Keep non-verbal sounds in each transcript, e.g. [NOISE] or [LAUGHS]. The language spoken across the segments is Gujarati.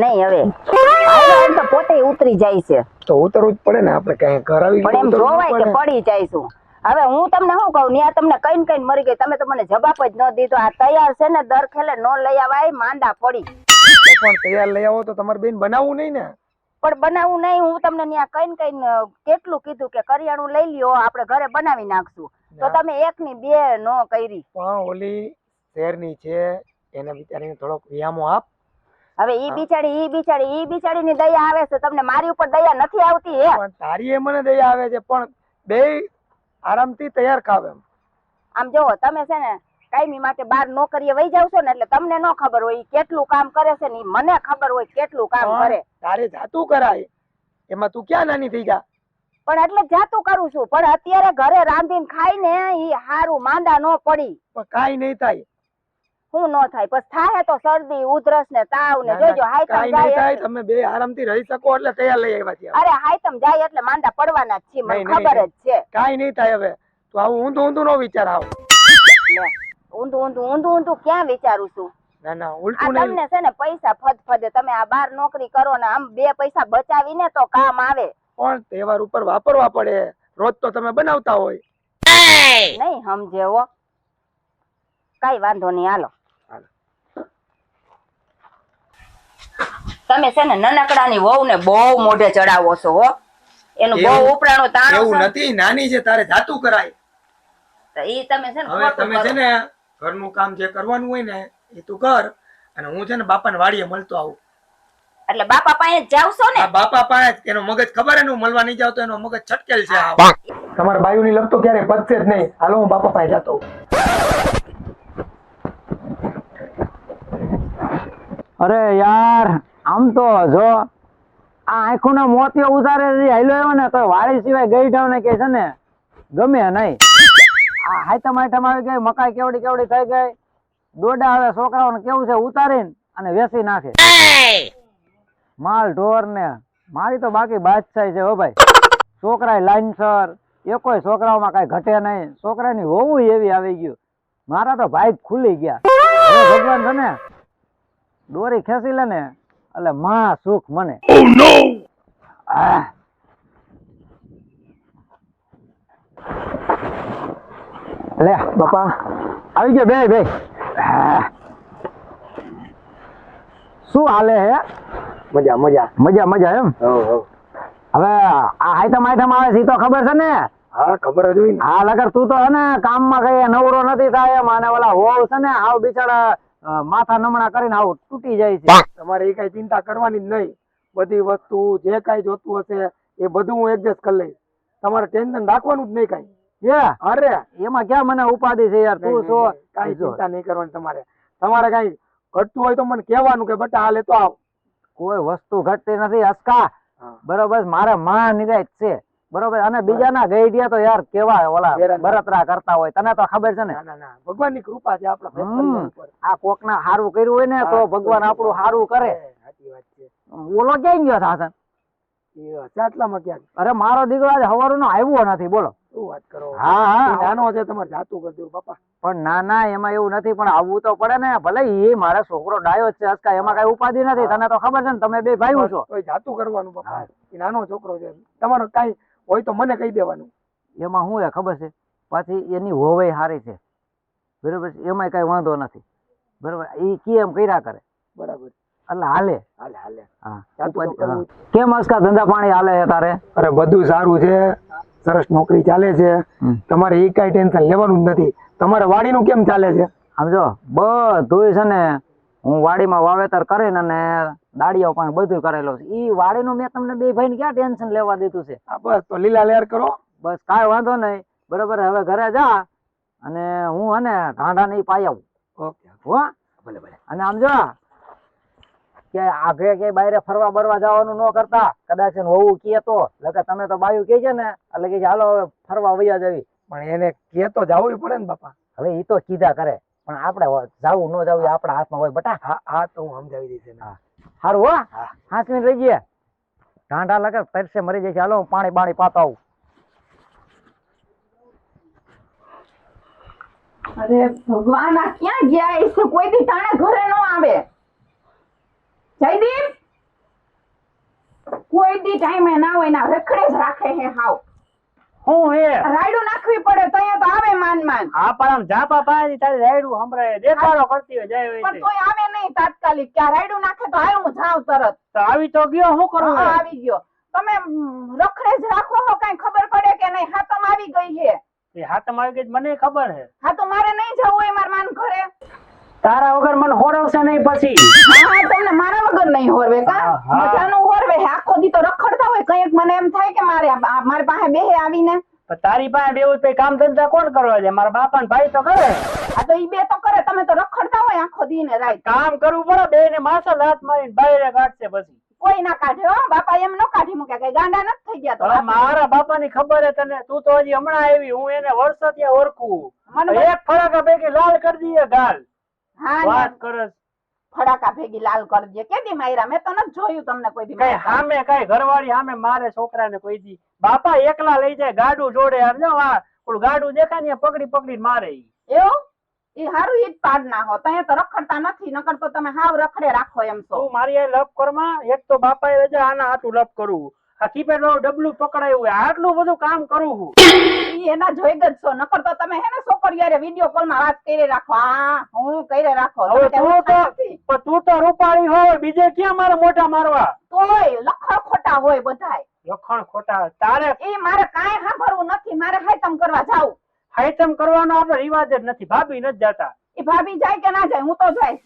નહીં હવે. હાલો, તો પોતે ઉતરી જાય છે. તો ઉતરવું જ પડે ને આપણે કઈ કરાવી પણ એમ જોવાય કે પડે. જઈશું હવે હું તમને શું કહું ન્યા તમને કઈ કઈ મરી ગઈ તમે તો મને જવાબ જ ન દીધો. આ તૈયાર છે ને દર ખેલે નો લઈ આવાય માંદા પડી. પણ તૈયાર લઈ આવો તો તમારે બેન બનાવવું નહીં ને? પણ બનાવવું નહીં હું તમને ત્યાં કઈ કઈ કેટલું કીધું કે કરિયાણું લઈ લ્યો આપણે ઘરે બનાવી નાખશું. તો તમે એક ની બે નો કરી. પણ ઓલી શહેરની છે એને બિચારીને થોડોક વ્યામો આપ. હવે ઈ બિચારી ઈ બિચારી ઈ બિચારી ની દયા આવે છે. તમને મારી ઉપર દયા નથી આવતી હે. પણ તારી એ મને દયા આવે છે પણ બે આરામથી તૈયાર ખાવ એમ. આમ જોવો તમે છે ને કાયમી માટે બાર નોકરીએ વહી જાવ છો ને એટલે તમને ન ખબર હોય કેટલું કામ કરે છે ને મને ખબર હોય કેટલું કામ કરે. તારે જાતું કરાય. એમાં તું ક્યાં નાની થઈ જા? પણ એટલે જાતું કરું છું. પણ અત્યારે ઘરે રાંધીને ખાઈને ઈ હારું માંદા ન પડી. પણ કાઈ નહીં થાય. શું ન થાય. પછી થાય તો શરદી ઉધરસ ને તાવ ને જોજો હાયતમ કાંઈ જાય તમે બે આરામથી રહી શકો એટલે તૈયાર લઈ આવ્યા છીએ. અરે હાઈતમ જાય એટલે માંદા પડવાના જ છે મને ખબર જ છે. કાંઈ નહીં થાય હવે. તો આવું ઊંધું ઊંધું નો વિચાર આવો. ઊંધું ઊંધું ઊંધું ઊંધું ક્યાં વિચારું છું? ના ના ઉલટું નહીં. તમને છે ને પૈસા ફદફદે તમે આ બાર નોકરી કરો ને આમ બે પૈસા બચાવીને તો કામ આવે. પણ તહેવાર ઉપર વાપરવા પડે. રોજ તો તમે બનાવતા હોય. નહીં સમજે હો. કઈ વાંધો નહીં હાલો. તમે છે ને નનકડાની વહુ ને બહુ મોઢે ચડાવો છો હો. એનું બહુ ઉપરાણું તાણો એવું નથી નાની છે તારે જાતું કરાય. તો ઈ તમે છે ને હવે તમે છે ને ઘરનું કામ જે કરવાનું હોય ને એ તું કર અને હું છે ને બાપાને વાડીએ મળતો આવું. એટલે બાપા પાસે જ જાવશો ને? બાપા પાસે જ એનો મગજ ખબર એનું મળવા નહીં જાવ તો એનો મગજ છટકેલ છે. તમારા બાયુની લપ તો ક્યારે પતશે જ નહીં. હાલો હું બાપા પાસે જતો અરે યાર આમ તો જો આ આંખોના મોતિયો ઉતારે છે એવો ને, તો વાળી સિવાય ગઈ ને કે છે ને, ગમે નહીં. આ હાઈતમ આઈટમ આવી ગઈ, મકાઈ કેવડી કેવડી થઈ ગઈ. દોડા હવે છોકરાઓને કેવું છે, ઉતારીને અને વેસી નાખે. માલ ઢોર ને, મારી તો બાકી બાદશાહી છે હો ભાઈ. છોકરા લાઈનસર એ કોઈ છોકરાઓમાં કઈ ઘટે નહીં. છોકરાની હોવું એવી આવી ગયું. મારા તો ભાઈ ખુલી ગયા. ભગવાન છે ને, દોરી ખેંચી લે ને એટલે માં સુખ મને. આહ. લે બાપા. આવી ગયો બે બે શું હાલે હે? મજા મજા. મજા મજા એમ? હવ આ આઈટમ આઈટમ આવે છે તો ખબર છે ને? હા ખબર જ હોય ને. હા લગર તું તો હે ને કામમાં કઈ નવરો નથી થાય એમ અને ઓલા હોવ છે ને આવ બિચારા માથા નમણા કરીને આવું તૂટી જાય છે. તમારે એ કઈ ચિંતા કરવાની જ નહીં. બધી વસ્તુ જે કઈ જોતું હશે એ બધું હું એડજસ્ટ કરી લઈશ. તમારે ટેન્શન રાખવાનું જ નહીં કઈ. અરે! એમાં ક્યાં મને ઉપાધિ છે યાર? તું છો. કઈ ચિંતા નહીં કરવાની તમારે. તમારે કાંઈ ઘટતું હોય તો મને કહેવાનું કે બટા હાલે તો આવ. કોઈ વસ્તુ ઘટતી નથી અસકા બરોબર મારે મહા નિરાય છે. બરોબર? અને બીજાના ગઈડિયા તો યાર કેવા ઓલા બરતરા કરતા હોય તને તો ખબર છે ને? ભગવાન ના ના. કૃપા છે આપણા આ કોક ના સારું કર્યું હોય ને તો ભગવાન આપણું સારું કરે. ઓલો ક્યાં ગયો હાસન ચાટલામાં અરે મારો દીકરો આજે હવારનો આવ્યો નથી બોલો. વાત કરો? હા હા. નાનો છે તમારે જાતું કરજો બાપા. પણ ના ના એમાં એવું નથી પણ આવવું તો પડે ને. ભલે એ મારા છોકરો ડાયો છે અસકા એમાં કઈ ઉપાધિ નથી. તને તો ખબર છે ને તમે બે ભાઈઓ છો. જાતું કરવાનું બાપા. એ નાનો છોકરો છે. તમારો કાંઈ હોય તો મને કહી દેવાનું. એમાં શું હે ખબર છે? પાછી એની હોવાઈ સારી છે. બરોબર છે? એમાંય કઈ વાંધો નથી. બરોબર? એ કે એમ કર્યા કરે? બરાબર. એટલે હાલે. હાલે હાલે. હા. કેમ આજકા ધંધા પાણી હાલે છે તારે? અરે બધું સારું છે. સરસ નોકરી ચાલે છે. તમારે એ કાંઈ ટેન્શન લેવાનું જ નથી. તમારે વાડીનું કેમ ચાલે છે? સમજો બધું છે ને હું વાડીમાં વાવેતર કરીને અને દાડિયા પણ બધું કરેલું છે. ઈ વાડીનું મેં તમને બે ભાઈને ક્યાં ટેન્શન લેવા દીધું છે? બસ તો લીલા લેર કરો. બસ કાંઈ વાંધો નહીં. બરોબર હવે ઘરે જા અને હું અને ઢાંઢા નહીં પાઈ આવું. ઓકે હો? ભલે ભલે. અને આમ જો કે આગે કે બહાર ફરવા બરવા જવાનું ન કરતા કદાચ હોવું કે તો લગે તમે તો બાયું કે છે ને એટલે કે હાલો હવે ફરવા વૈયા જવી. પણ એને કે તો જવું પડે ને બાપા. હવે એ તો કીધા કરે. પણ આપણે જાવું ન જાવું આપણા હાથમાં હોય બટા. હા હા તો હું સમજાવી દઈશ એને. હા. હારું હો હા. મિનિટ રહી ગયા. ઢાંઢા લગર પરસે મરી જાય છે હાલો હું પાણી બાણી પાતો આવું. અરે ભગવાન આ ક્યાં ગયા? છે કોઈ દી તાણે ઘરે ન આવે. જયદીપ? કોઈ દી ટાઈમે ના હોય ના રખડે જ રાખે હે હાવ. હું હે? રાયડું નાખવી પડે તો અહીંયા તો આવે માન માન. હા પણ આમ ઝાપા પાડી તારી રાયડું સંભળાય. દેખાડો કરતી હોય જાય હોય પણ તોય આવે નહીં તાત્કાલિક. કે રાયડું નાખે તો હાલ હું જાઉં તરત. તો આવી તો ગયો શું કરું હા, આવી ગયો. તમે રખડે જ રાખો હો કઈ ખબર પડે કે નહીં. હાથમ આવી ગઈ છે એ હાથમ આવી ગઈ મને ખબર હે. હા તો મારે નહીં જવું હોય માર માન ઘરે? તારા વગર મને હોરવશે નહીં પછી. હા હા, તમને મારા વગર નહીં હોરવે કા? હા, હા. મજાનું તો રખડતા હોય કંઈક મને એમ થાય કે મારે આ- મારી પાસે બેહે આવીને. પણ તારી પાસે બેવું તો કામ ધંધા કોણ કરવા છે મારા બાપા ને ભાઈ તો કરે. આ તો ઈ બે તો કરે તમે તો રખડતા હોય આખો દી ને રાત. કામ કરવું પડે બે ને માસા લાત મારીને બાયરે કાઢશે પછી. કોઈ ના કાઢે હો બાપા એમ ન કાઢી મૂક્યા કઈ ગાંડા નથી થઈ ગયા તો હવે મારા બાપા. ની ખબર હે તને? તું તો હજી હમણાં આવી હું એને વર્ષોથી ઓળખું. મને એક ફળાકા પૈકી લાલ કરી દઈએ ગાલ. હા ને, વાત કરસ. ફડાકા ભેગી લાલ કરી દે. કેદી માયરા? મેં તો નથી જોયું તમને કોઈ દી કઈ હામે કઈ ઘરવાળી હામે મારે છોકરાને કોઈ દી. બાપા એકલા લઈ જાય ગાડું જોડે આમ જો આ ઓલું ગાડું દેખાય ને પકડી પકડી મારે ઈ. એવું? ઈ હારું ઈ પાડ ના હો તય તો રખડતા નથી નકર તો તમે હાવ રખડે રાખો એમ તો મારી આ લપ કરમાં એક તો બાપાએ રજા આના હાટું લપ કરું. આ કીપેડ વાળું ડબલું પકડાયું હોય આટલું બધું કામ કરું હું. ઈ એના જોઈ જ છો. નકર તો તમે હે ને છોકરીયારે વીડિયો કોલમાં વાત કરી રાખો. આ હું કરી રાખો. હવે તું તો તું તો રૂપાળી હોય બીજે ક્યાં મારે મોટા મારવા? તોય લખણ ખોટા હોય બધાય. લખણ ખોટા તારે એ મારે કાંઈ સાંભળવું નથી. મારે હાયતમ કરવા જાવું હાઈતમ કરવાનો આપણો રિવાજ જ નથી. ભાભી નથી જાતા. એ ભાભી જાય કે ના જાય હું તો જાય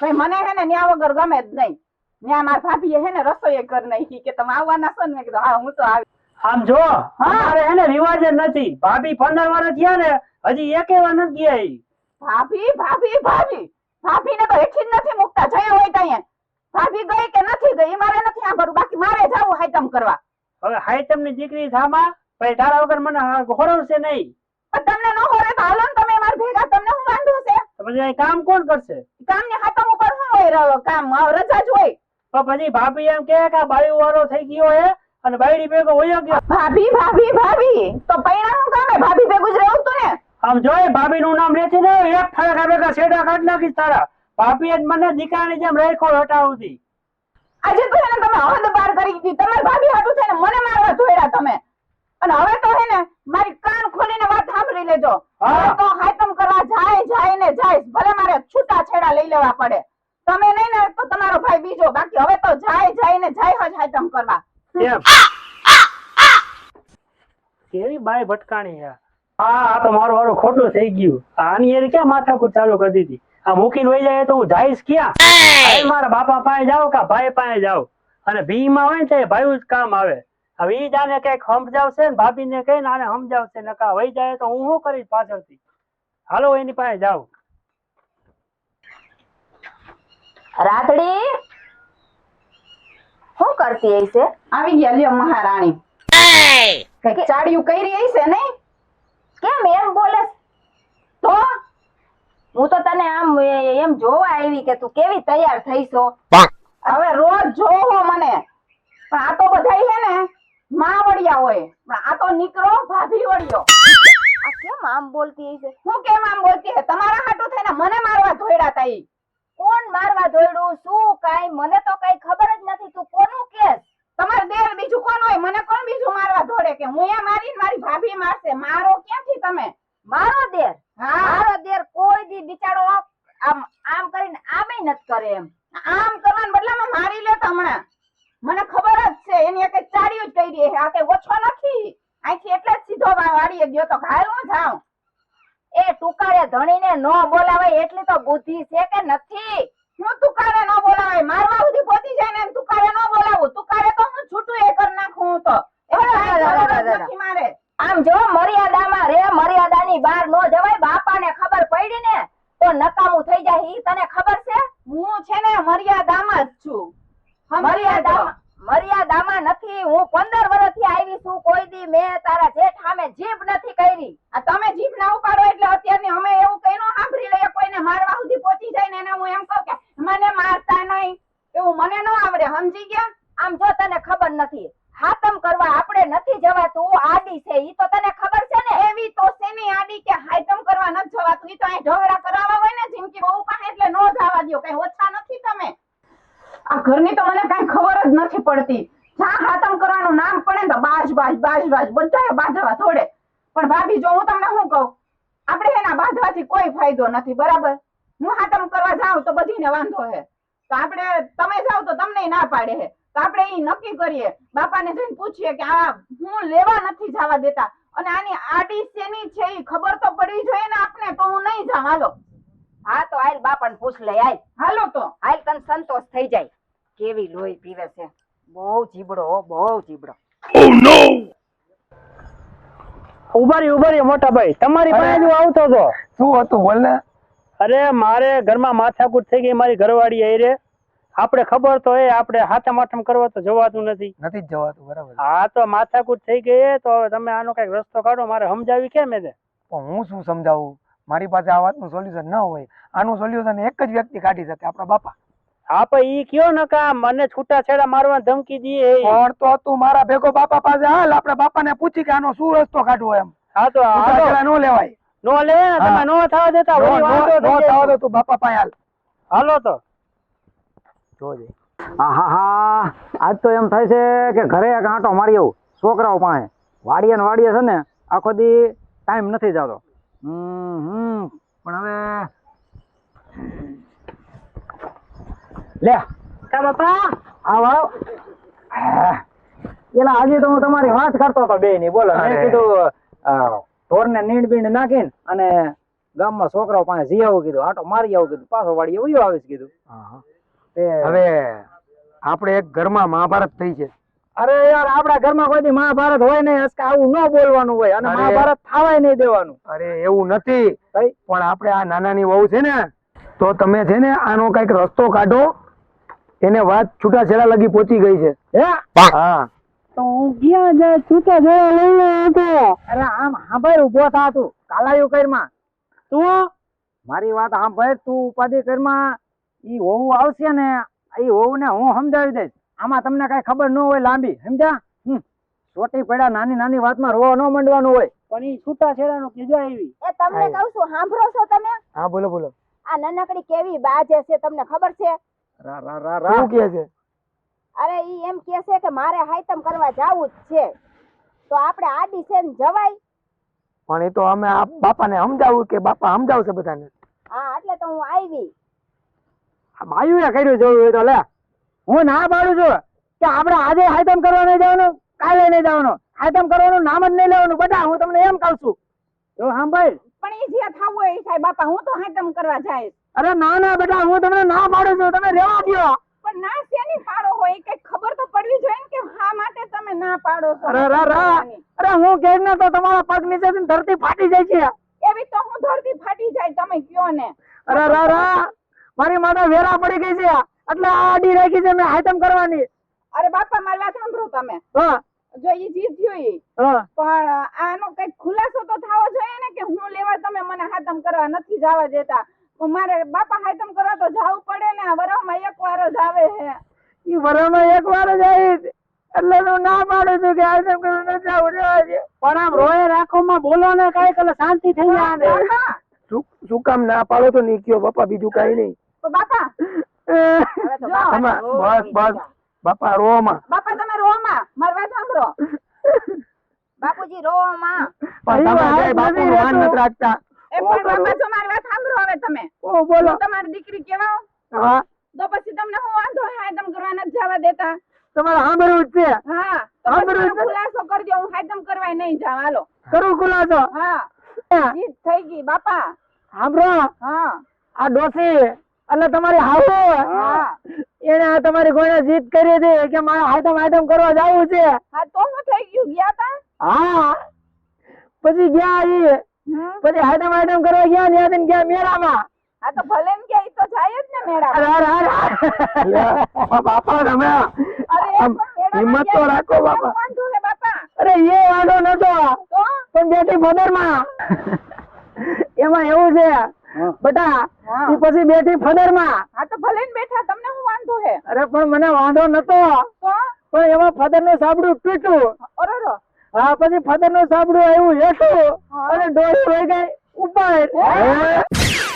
ભાઈ મને હે ને ન્યા વગર ગમે જ નહીં. ન્યા મારા ભાભી હે ને રસોઈ કર નાખી કે તમે આવવાના છો ને મેં કીધું હા હું તો આવી. આમ જો અમારે એને રિવાજ જ નથી. ભાભી પંદર વર્ષ થયા ને હજી એકે વાર નથી ગયા ભાભી ભાભી ભાભી ભાભી. ને તો હેઠી જ નથી મુકતા જયા હોય ત્યાં ભાભી ગઈ કે નથી ગઈ મારે નથી સાંભળવું. બાકી મારે જવું હાઈતમ કરવા. હવે હાઈતમની દીકરી થામા પછી તારા વગર મને હોરવશે નહીં. પણ તમને ન હોરે તો હાલો ને તમે મારા ભેગા તમને હું વાંધો છે? પછી કામ કોણ કરશે? કામની હાથમ ઉપર શું હોય કામ રજા જ હોય. તો પછી ભાભી એમ કે આ બાયું વાળો થઈ ગયો હે અને બાયડી ભેગો વયો ગયો. ભાભી ભાભી ભાભી તો પૈણા શું કામે ભાભી ભેગું જ રહેવું તું ને આમ જોઈ ભાભી નું નામ લેતી ને એક ફરક ભેગા છેડા કાઢ નાખીશ તારા. ભાભી જ મને દીકરાની જેમ રાખ્યો હટાવતી. આજે તો એને તમે હદ પાર કરી દીધી. તમારી ભાભી હાટું ને મને મારવા જોયરા તમે. અને હવે તો હે ને મારી કાન ખોલીને વાત સાંભળી લેજો. હા. તો હાયતમ કરવા જાય જાય ને જાય. ભલે મારે છૂટા છેડા લઈ લેવા પડે. તમે નહીં ને તો તમારો ભાઈ બીજો. બાકી હવે તો જાય જાય ને જાય જ હાયતમ કરવા. કેવી બાય ભટકાણી છે? હા આ તો મારું વાળું ખોટું થઈ ગયું. આની યાર ક્યાં માથાકૂટ ચાલુ કરી દીધી? આ મૂકીને વહી જાય તો હું જાઈશ ક્યાં? મારા બાપા પાસે જાવ કે ભાઈ પાસે જાવ અને ભી માં હોય ને તો એ ભાઈ જ કામ આવે. હવે ઈ જાને કંઈક સમજાવશે ને ભાભી ને કઈ આને સમજાવશે. નકા વહી જાય તો હું શું કરીશ પાછળથી? હાલો એની પાસે જાવ રાતડી? શું કરતી હશે આવી ગયા લ્યો મહારાણી. ચાડિયું કરી છે ને કેમ એમ બોલે તો? હું તો તને આમ એમ જોવા આવી કે તું કેવી તૈયાર થઈ છો હવે રોજ જોવો મને. પણ આ તો બધાય છે ને માં વળ્યા હોય. પણ આ તો નીકળો ભાભી વળ્યો આ કેમ આમ બોલતી હશે હું કેમ આમ બોલતી હે? તમારા હાટું થઈને મને મારવા ધોયડા તા મારવા દોડ્યું શું કાઈ? મને તો કઈ ખબર જ નથી. તું કોનું કેસ? તમારે દેર બીજું કોણ હોય? મને કોણ બીજું મારવા દોડે કે? હું એ મારી મારી ભાભી મારશે. મારો ક્યાંથી તમે? મારો દેર? મારો દેર કોઈ દી બિચારો આમ આમ કરીને આમે નત કરે એમ. આમ કરવાના બદલામાં મારી લે હમણાં. મને ખબર જ છે એની એક ચાડ્યું જ કહી દે આ કઈ ઓછો નથી. અહીંથી એટલે જ સીધો વાળીએ ગયો તો ઘાયલ હું જાઉં? એ ટુકારે ધણીને ન બોલાવાય એટલી તો બુદ્ધિ છે કે નથી હું તુકારે નો બોલાવાય મારવા સુધી પહોંચી જાય ને એમ તુકારે નો બોલાવું તુકારે તો હું છૂટું એ કરી નાખું હું તો એ કાંઈ જરૂર જ નથી મારે આમ જો મર્યાદામાં રે મર્યાદાની બહાર નો જવાય બાપાને ખબર પડી ને તો નકામું થઈ જાય ઈ તને ખબર છે હું છે ને મર્યાદામાં જ છું મર્યાદામાં મર્યાદામાં નથી હું પંદર વર્ષથી આવી છું કોઈ દી મેં તારા જેઠ સામે જીભ નથી કરી આ તમે જીભ ના એટલે અમે એવું કઈ નો સાંભળી લઈએ કોઈને મારવા સુધી પહોંચી જાય ને એને હું એમ કહું કે મને મારતા નહીં એવું મને ન આવડે સમજી ગયા આમ જો તને ખબર નથી હાતમ કરવા આપણે નથી જવાતું આડી છે ઈ તો તને ખબર છે ને એવી તો શેની આડી કે હાતમ કરવા નથી જવાતું ઈ તો અહીં ઢગલા કરાવવા હોય ને જિંદગી બહુ પાસે એટલે નો જવા દ્યો કઈ ઓછા નથી તમે આ ઘરની તો મને કઈ ખબર જ નથી પડતી જા હાતમ કરવાનું નામ પડે ને તો બાજ બાજ બાજ બાજ બધાએ બાંધવા થોડે પણ ભાભી જો હું તમને શું કહું એના બાંધવાથી કોઈ ફાયદો નથી બરાબર? હું હાતમ કરવા જાઉં તો બધીને વાંધો હે. તો આપણે તમે જાઓ તો તમને ના પાડે હે. તો આપણે એ નક્કી કરીએ. બાપાને જઈને પૂછીએ કે આ હું લેવા નથી જવા દેતા. અને આની આડી શેની છે એ ખબર તો પડવી જોઈએ ને આપને તો હું નહીં જાઉં. હાલો. હા તો આયલ બાપાને પૂછ લે આયલ. હાલો તો. આયલ તને સંતોષ થઈ જાય. કેવી લોહી પીવે છે. બહુ જીબડો બહુ જીબડો ઉભારી ઉભારી મોટા ભાઈ તમારી પાસે હું આવતો હતો શું હતું? બોલ ને. અરે મારે ઘરમાં માથાકૂટ થઈ ગઈ મારી ઘરવાળી આઈ રે. આપણે ખબર તો એ આપણે હાથમ આઠમ કરવા તો જવાતું નથી. નથી જ જવાતું બરાબર. હા તો માથાકૂટ થઈ ગઈ તો હવે તમે આનો કંઈક રસ્તો કાઢો મારે સમજાવી કેમ એને? પણ હું શું સમજાવું? મારી પાસે આ વાતનું સોલ્યુશન ન હોય. આનું સોલ્યુશન એક જ વ્યક્તિ કાઢી શકે આપણા બાપા. હા પણ ઈ કયો ને કા મને છૂટાછેડા મારવા ધમકી દીએ પણ તો તું મારા ભેગો બાપા પાસે હાલ આપણે બાપાને પૂછી કે આનો શું રસ્તો કાઢવો એમ. હા તો હાલો. નો લેવાય. નો લે ને તમે નો થવા દેતા વળી વાંધો નો-. થવા દો તું બાપા પાસે હાલ. હાલો તો. જોજે. આહાહા આજ તો એમ થાય છે કે ઘરે એક આંટો મારી આવું છોકરાઓ પાસે. વાડીએ ને વાડીએ છે ને આખો દી ટાઈમ નથી જતો. હમ હમ. પણ હવે લે. કા બાપા? આવ આવ. એલા આજે તો હું તમારી વાત કરતો હતો બે ની બોલો મેં. કીધું ઢોરને નીંડ બીંડ નાખીને અને ગામમાં છોકરાઓ પાસે જઈ આવું કીધું આટો મારી આવું કીધું પાછો વાડીએ ઉયો આવીશ કીધું. હવે આપણે એક ઘરમાં મહાભારત થઈ છે. અરે યાર આપણા ઘરમાં કોઈ દી મહાભારત હોય નહીં હસકા આવું ન બોલવાનું હોય અને મહાભારત થવાય નહીં દેવાનું. અરે એવું નથી. પણ આપણે આ નાનાની વહુ છે ને તો તમે છે ને આનો કંઈક રસ્તો કાઢો. એને વાત છૂટાછેડા લગી પહોંચી ગઈ છે. હે? હા. તો હું ગયા જ છૂટા જવા લઈને હતો અરે આમ સાંભળ ઊભો થા તું. કાલાયું કરમાં. તું? મારી વાત સાંભળ તું ઉપાધિ કરમાં. ઈ હોવું આવશે ને ઈ હોવું ને હું સમજાવી દઈશ. આમાં તમને કઈ ખબર ન હોય લાંબી સમજ્યા? હમ. ચોટી પડ્યા નાની નાની વાતમાં રોવા ન મંડવાનું હોય. પણ ઈ છૂટાછેડા નું કીજો આવી. એ તમને કહું છું સાંભળો છો તમે? હા બોલો બોલો. આ નાનકડી કેવી બાજે છે તમને ખબર છે? રા રા રા રા. શું કહે છે? અરે ઈ એમ કે છે કે મારે હાયતમ કરવા જાવું જ છે. તો આપણે આડી છે ને જવાય. પણ એ તો અમે આ બાપાને સમજાવું કે બાપા સમજાવશે બધાને. હા એટલે તો હું આવી. આ બાયુએ કર્યું જોયું હોય તો લે. હું ના પાડું છું કે આપણે આજે હાયતમ કરવા નહીં જવાનું કાલે નહીં જવાનું. હાયતમ કરવાનું નામ જ નહીં લેવાનું. બધા હું તમને એમ કહું છું. તો સાંભળ પણ એ જે થવું હોય સાહેબ થાય. બાપા હું તો હાઈતમ કરવા જાય અરે ના ના બેટા હું તમને ના પાડું છું તમે રેવા દો પણ ના શેની પાડો હોય? ઈ ખબર તો પડવી જોઈએ ને કે હા માટે તમે ના પાડો છો. અરે રા રા અરે હું કે ને તો તમારા પગ નીચેથી ધરતી ફાટી જાય છે. એવી તો હું ધરતી ફાટી જાય તમે કયો ને? અરે રા રા મારી માતા વેરા પડી ગઈ છે. એટલે આ આડી રાખી છે મેં આઈટમ કરવાની. અરે બાપા મારી વાત સાંભળો તમે. હા. જો ઈ જીત થયું ઈ હા. પણ આનો કઈ ખુલાસો તો થવો જોઈએ ને કે હું લેવા તમે મને હાતમ કરવા નથી જવા દેતા. મારે બાપા હાયતમ કરવા તો જાવું પડે ને આ એક વાર જ આવે છે ઈ વરમાં એક વાર જ આવીશ એટલે હું ના પાડું છું કે હાયતમ કરવા ન જાવું રહેવા દે. પણ આમ રોયે રાખોમાં બોલો ને કાંઈક એટલે શાંતિ થઈ જાય ને. શું શું કામ ના પાડો તો નહીં કયો બાપા બીજું કઈ નહીં. બાપા. હવે તો જો, બાપા તમે બસ બસ. બાપા રોમાં. બાપા તમે રોમાં. મારવા સાંભળો. [LAUGHS] બાપુજી રોમાં. પણ તમે બાપુ નથી નથી રાખતા. એ પણ બાપા જો મારી વાત સાંભળો હવે તમે. ઓ બોલો. તમારી દીકરી કેવાઓ હા. તો પછી તમને હું વાંધો હે કરવા નથી જવા દેતા. તમારે સાંભળવું જ છે. હા સાંભળવું ખુલાસો કરજો હું હાતમ કરવા નહીં જાવ હાલો. કરું ખુલાસો. હા. જીત થઈ ગઈ બાપા. સાંભળો. હા. આ ડોસી એટલે તમારી હાવો હા. એને આ તમારી કોઈને જીત કરી હતી કે મારે આઈટમ આઈટમ કરવા જવું છે. હા તો હું થઈ ગયું ગયા તા? હા. પછી ગયા હમ. પછી આઈટમ આઈટમ કરવા ગયા ને ત્યાંથી ગયા મેળામાં. આ તો ભલે ને કે ઈ તો જાય જ ને મેળા અરે અરે અરે બાપા તમે હિંમત તો રાખો બાપા. હે અરે એ વાંધો નતો. પણ બેટી ફદરમાં. એમાં એવું છે. બટા હા. ઈ પછી બેટી ફદરમાં. હા તો ભલે ને બેઠા તમને શું વાંધો હે? અરે પણ મને વાંધો નતો. પણ એમાં ફદરનું સાબડું તૂટ્યું. હા પછી ફદરનું સાંભળ્યું આવ્યું હેઠું. અને ડોહી વહી ગઈ ઉપર?